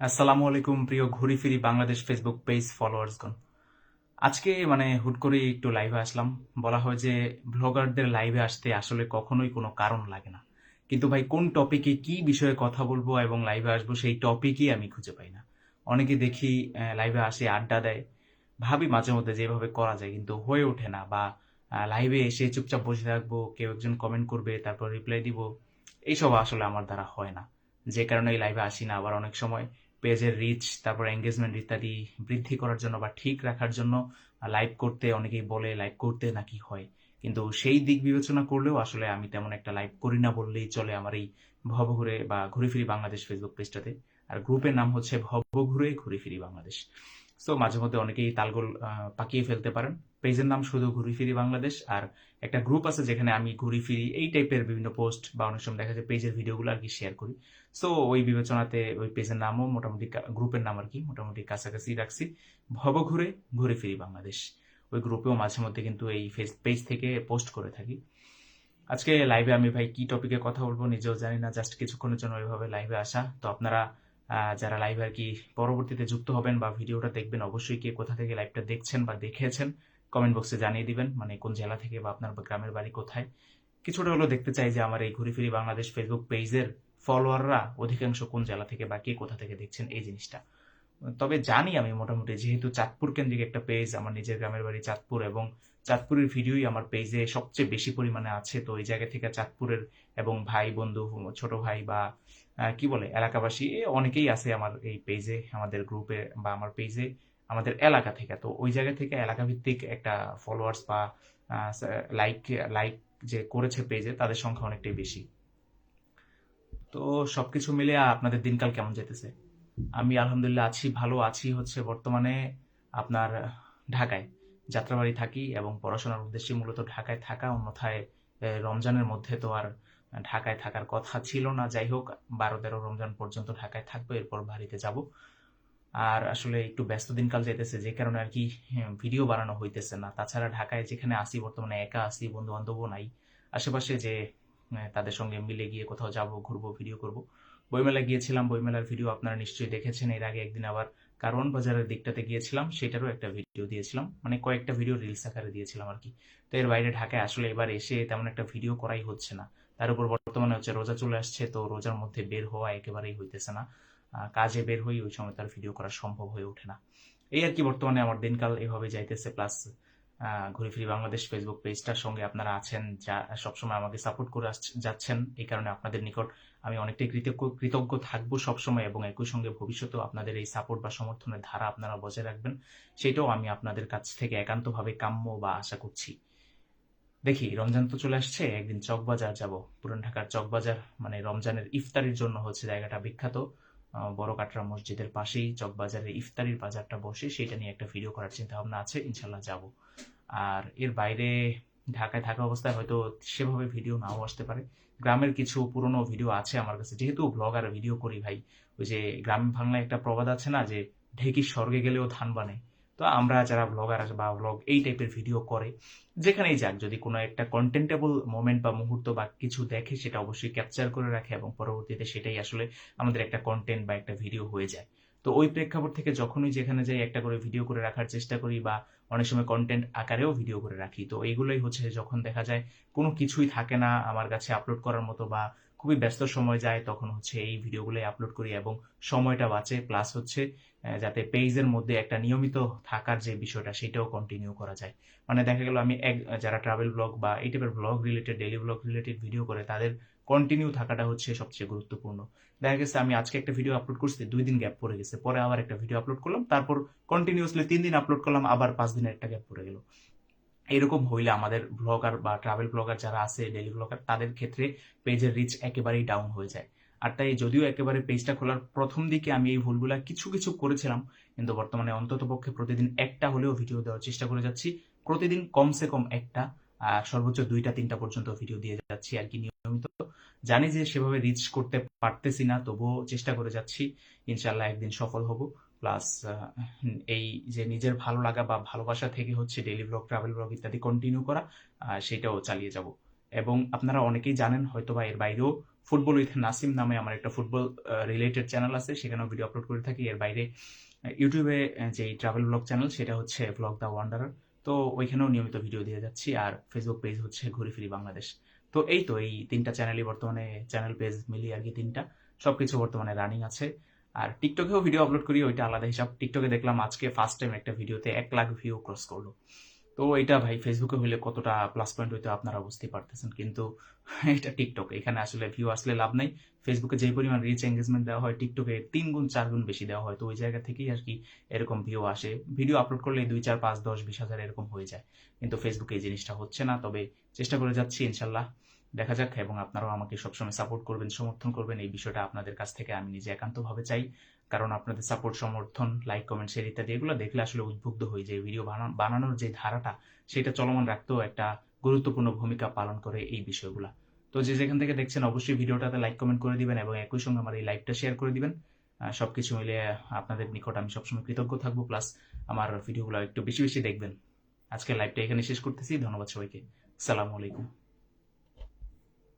আসসালামু আলাইকুম, প্রিয় ঘুরি ফিরি বাংলাদেশ ফেসবুক পেজ ফলোয়ার্সগণ আজকে মানে হুট করে একটু লাইভে আসলাম। বলা হয় যে ব্লগারদের লাইভে আসতে আসলে কখনোই কোনো কারণ লাগে না। কিন্তু ভাই, কোন টপিকে কি বিষয়ে কথা বলব এবং লাইভে আসব সেই টপিকই আমি খুঁজে পাই না। অনেকে দেখি লাইভে আসে, আড্ডা দেয়। ভাবি মাঝে মধ্যে যেভাবে করা যায়, কিন্তু হয়ে ওঠে না বা লাইভে এসে চুপচাপ বসে থাকব, কেউ একজন কমেন্ট করবে, তারপর রিপ্লাই দিব। এইসব আসলে আমার দ্বারা হয় না। যে কারণে এই লাইভে আসি না আবার অনেক সময়। পেজের রিচ তারপর এঙ্গেজমেন্ট ইত্যাদি বৃদ্ধি করার জন্য বা ঠিক রাখার জন্য লাইভ করতে অনেকেই বলে লাইভ করতে নাকি হয়। কিন্তু সেই দিক বিবেচনা করলেও আসলে আমি তেমন একটা লাইভ করি না বললেই চলে আমার এই ভব ঘুরে বা ঘুরে ফিরি বাংলাদেশ ফেসবুক পেজটাতে আর গ্রুপের নাম হচ্ছে ভব ঘুরে ঘুরে ফিরি বাংলাদেশ। সো মাঝে মধ্যে অনেকেই তালগোল পাকিয়ে ফেলতে পারেন। পেজের নাম শুধু ঘুরি ফিরি বাংলাদেশ, আর একটা গ্রুপ আছে যেখানে আমি ঘুরি ফিরি এই টাইপের বিভিন্ন পোস্ট বা অনেক সময় দেখা যায় পেজের ভিডিওগুলো আর কি শেয়ার করি। সো ওই বিবেচনাতে ওই পেজের নামও মোটামুটি গ্রুপের নাম আর কি মোটামুটি কাছাকাছি রাখছি। ভব ঘুরে ঘুরে ফিরি বাংলাদেশ। ওই গ্রুপেও মাঝে মধ্যে কিন্তু এই ফেস পেজ থেকে পোস্ট করে থাকি। আজকে লাইভে আমি ভাই কি টপিকে কথা বলব নিজেও জানি না জাস্ট কিছুক্ষণের জন্য ওইভাবে লাইভে আসা। তো আপনারা যারা লাইভ আর কি পরবর্তীতে যুক্ত হবেন বা ভিডিওটা দেখবেন, অবশ্যই কে কোথা থেকে লাইভটা দেখছেন বা দেখেছেন কমেন্ট বক্সে জানিয়ে দিবেন মানে কোন জেলা থেকে বা আপনার গ্রামের বাড়ি কোথায়। কিছুটা হলেও দেখতে চাই যে আমার এই ঘুরে ফিরি বাংলাদেশ ফেসবুক পেজের ফলোয়াররা অধিকাংশ কোন জেলা থেকে বা কে কোথা থেকে দেখছেন এই জিনিসটা। তবে জানি আমি মোটামুটি, যেহেতু চাঁদপুর কেন্দ্রিক একটা পেজ আমার নিজের গ্রামের বাড়ি চাঁদপুর এবং চাঁদপুরের ভিডিওই আমার পেজে সবচেয়ে বেশি পরিমাণে আছে। তো এই জায়গা থেকে চাঁদপুরের এবং ভাই, বন্ধু, ছোট ভাই বা কি বলে, এলাকাবাসী অনেকেই আছে আমার এই পেজে আমাদের গ্রুপে বা আমার পেজে আমাদের এলাকা থেকে। তো ওই জায়গা থেকে এলাকা ভিত্তিক একটা ফলোয়ার্স বা লাইক লাইক যে করেছে পেজে তাদের সংখ্যা অনেকটাই বেশি। তো সবকিছু মিলে আপনাদের দিনকাল কেমন যেতেছে? আমি আলহামদুলিল্লাহ আছি, ভালো আছি হচ্ছে বর্তমানে আপনার ঢাকায়। যাত্রাবাড়ি থাকি এবং পড়াশোনার উদ্দেশ্যে মূলত ঢাকায় থাকা, অন্যথায় রমজানের মধ্যে তো আর ঢাকায় থাকার কথা ছিল না। যাই হোক, বারো তেরো রমজান পর্যন্ত ঢাকায় থাকব, এরপর বাড়িতে যাব। আর আসলে একটু ব্যস্ত দিনকাল যেতেছে যে কারণে আর কি ভিডিও বানানো হইতেছে না। তাছাড়া ঢাকায় যেখানে আসি, বর্তমানে একা আসি বন্ধু বান্ধবও নাই। আশেপাশে যে তাদের সঙ্গে মিলে গিয়ে কোথাও যাব, ঘুরবো, ভিডিও করব বইমেলা গিয়েছিলাম, বইমেলার ভিডিও আপনারা নিশ্চয়ই দেখেছেন, এর আগে একদিন আবার কারণ বাজারের দিকটাতে গিয়েছিলাম, সেটারও একটা ভিডিও দিয়েছিলাম মানে কয়েকটা ভিডিও রিলস আকারে দিয়েছিলাম আর কি। তো এর বাইরে ঢাকায় আসলে এবার এসে তেমন একটা ভিডিও করাই হচ্ছে না। তার উপর বর্তমানে হচ্ছে রোজা চলে আসছে, তো রোজার মধ্যে বের হওয়া একেবারেই হইতেছে না। কাজে বের হই ওই সময় তার ভিডিও করা সম্ভব হয়ে ওঠে না। এই আর কি বর্তমানে আমার দিনকাল এভাবে যাইতেছে প্লাস ঘুরে ফিরি বাংলাদেশ ফেসবুক পেজটার সঙ্গে আপনারা আছেন, যা সবসময় আমাকে সাপোর্ট করে যাচ্ছেন। এই কারণে আপনাদের নিকট আমি অনেকটাই কৃতজ্ঞ কৃতজ্ঞ থাকব সবসময় এবং একই সঙ্গে ভবিষ্যতেও আপনাদের এই সাপোর্ট বা সমর্থনের ধারা আপনারা বজায় রাখবেন। সেটাও আমি আপনাদের কাছ থেকে একান্তভাবে কাম্য বা আশা করছি। দেখি, রমজান তো চলে আসছে, একদিন চকবাজার যাব। পুরান ঢাকার চকবাজার মানে রমজানের ইফতারির জন্য হচ্ছে জায়গাটা বিখ্যাত। বড় কাটরা মসজিদের পাশেই চকবাজারের ইফতারির বাজারটা বসে সেটা নিয়ে একটা ভিডিও করার চিন্তা ভাবনা আছে, ইনশাল্লাহ যাব। আর এর বাইরে ঢাকায় থাকা অবস্থায় হয়তো সেভাবে ভিডিও নাও আসতে পারে। গ্রামের কিছু পুরনো ভিডিও আছে আমার কাছে। যেহেতু ব্লগ আর ভিডিও করি ভাই, ওই যে গ্রাম বাংলায় একটা প্রবাদ আছে না, যে ঢেকি স্বর্গে গেলেও ধান বানে। তো আমরা যারা ব্লগার বা ব্লগ এই টাইপের ভিডিও করে, যেখানেই যাক, যদি কোনো একটা কন্টেন্টেবল মোমেন্ট বা মুহূর্ত বা কিছু দেখে, সেটা অবশ্যই ক্যাপচার করে রাখে এবং পরবর্তীতে সেটাই আসলে আমাদের একটা কন্টেন্ট বা একটা ভিডিও হয়ে যায়। তো ওই প্রেক্ষাপট থেকে যখনই যেখানে যাই একটা করে ভিডিও করে রাখার চেষ্টা করি বা অনেক সময় কন্টেন্ট আকারেও ভিডিও করে রাখি। তো এইগুলোই হচ্ছে যখন দেখা যায় কোনো কিছুই থাকে না আমার কাছে আপলোড করার মতো বা খুবই ব্যস্ত সময় যায়, তখন হচ্ছে এই ভিডিওগুলোই আপলোড করি এবং সময়টা বাঁচে। প্লাস হচ্ছে যাতে পেজের মধ্যে একটা নিয়মিত থাকার যে বিষয়টা, সেটাও কন্টিনিউ করা যায়। মানে দেখা গেল আমি এক, যারা ট্রাভেল ব্লগ বা এই টাইপের blog related daily blog related video করে, তাদের কন্টিনিউ থাকাটা হচ্ছে সবচেয়ে গুরুত্বপূর্ণ। দেখা গেছে, আমি আজকে একটা ভিডিও আপলোড করছি, দুই দিন গ্যাপ পড়ে গেছে। পরে আবার একটা ভিডিও আপলোড করলাম, তারপর কন্টিনিউসলি তিন দিন আপলোড করলাম, আবার পাঁচ দিনের একটা গ্যাপ পড়ে গেল। এরকম হইলে আমাদের ব্লগার বা ট্রাভেল ব্লগার যারা আছে ডেলি ব্লগার তাদের ক্ষেত্রে পেজের রিচ একেবারেই ডাউন হয়ে যায়। আর তাই যদিও একেবারে পেজটা খোলার প্রথম দিকে আমি এই ভুলগুলা কিছু কিছু করেছিলাম, কিন্তু বর্তমানে অন্তত পক্ষে প্রতিদিন একটা হলেও ভিডিও দেওয়ার চেষ্টা করে যাচ্ছি। প্রতিদিন কমসে কম একটা সর্বোচ্চ দুইটা, তিনটা পর্যন্ত ভিডিও দিয়ে যাচ্ছি আর কি নিয়মিত। জানি যে সেভাবে রিচ করতে পারতেছি না, তবুও চেষ্টা করে যাচ্ছি। ইনশাল্লাহ একদিন সফল হব। প্লাস এই যে নিজের ভালো লাগা বা ভালোবাসা থেকে হচ্ছে ডেইলি ব্লগ ট্রাভেল ব্লগ ইত্যাদি কন্টিনিউ করা সেটাও চালিয়ে যাব। এবং আপনারা অনেকেই জানেন হয়তো বা এর বাইরেও ফুটবল উইথ নাসিম নামে আমার একটা ফুটবল রিলেটেড চ্যানেল আছে, সেখানেও ভিডিও আপলোড করে থাকি। এর বাইরে ইউটিউবে যে ট্রাভেল ব্লগ চ্যানেল সেটা হচ্ছে ব্লগ দ্য ওয়ান্ডারার তো ওইখানেও নিয়মিত ভিডিও দিয়ে যাচ্ছি, আর ফেসবুক পেজ হচ্ছে ঘুরে ফিরি বাংলাদেশ। তো এই তো, এই তিনটা চ্যানেলই বর্তমানে চ্যানেল পেজ মিলিয়ে আর কি তিনটা। সবকিছু বর্তমানে রানিং আছে। আর টিকটকেও ভিডিও আপলোড করি, ওইটা আলাদা হিসাব। টিকটকে দেখলাম আজকে ফার্স্ট টাইম একটা ভিডিওতে এক লাখ ভিউ ক্রস করল। তো এটা ভাই ফেসবুকে হইলে কতটা প্লাস পয়েন্ট হইতো আপনারা বুঝতেই পারতেছেন, কিন্তু এটা টিকটক এখানে আসলে ভিউ আসলে লাভ নাই। ফেসবুকে যে পরিমাণ রিচ এঙ্গেজমেন্ট দেওয়া হয় টিকটকে তিন গুণ, চার গুণ বেশি দেওয়া হয়। তো ওই জায়গা থেকেই আর কি এরকম ভিউ আসে। ভিডিও আপলোড করলে দুই, চার, পাঁচ, দশ, বিশ হাজার এরকম হয়ে যায়। কিন্তু ফেসবুকে এই জিনিসটা হচ্ছে না। তবে চেষ্টা করে যাচ্ছি, ইনশাল্লাহ। দেখা যাক এবং আপনারাও আমাকে সবসময় সাপোর্ট করবেন, সমর্থন করবেন। এই বিষয়টা আপনাদের কাছ থেকে আমি নিজে একান্তভাবে চাই। কারণ আপনাদের সাপোর্ট সমর্থন লাইক কমেন্ট শেয়ার ইত্যাদি এগুলো দেখলে আসলে উদ্বুদ্ধ হয়ে যায় ভিডিও বানানোর যে ধারাটা, সেটা চলমান রাখতেও একটা গুরুত্বপূর্ণ ভূমিকা পালন করে এই বিষয়গুলা। তো যে যেখান থেকে দেখছেন, অবশ্যই ভিডিওটাতে লাইক কমেন্ট করে দিবেন এবং একই সঙ্গে আমার এই লাইভটা শেয়ার করে দিবেন। সবকিছু মিলে আপনাদের নিকট আমি সবসময় কৃতজ্ঞ থাকব। প্লাস আমার ভিডিওগুলো একটু বেশি বেশি দেখবেন। আজকে লাইভটা এখানে শেষ করতেছি। ধন্যবাদ সবাইকে। সালামু আলাইকুম।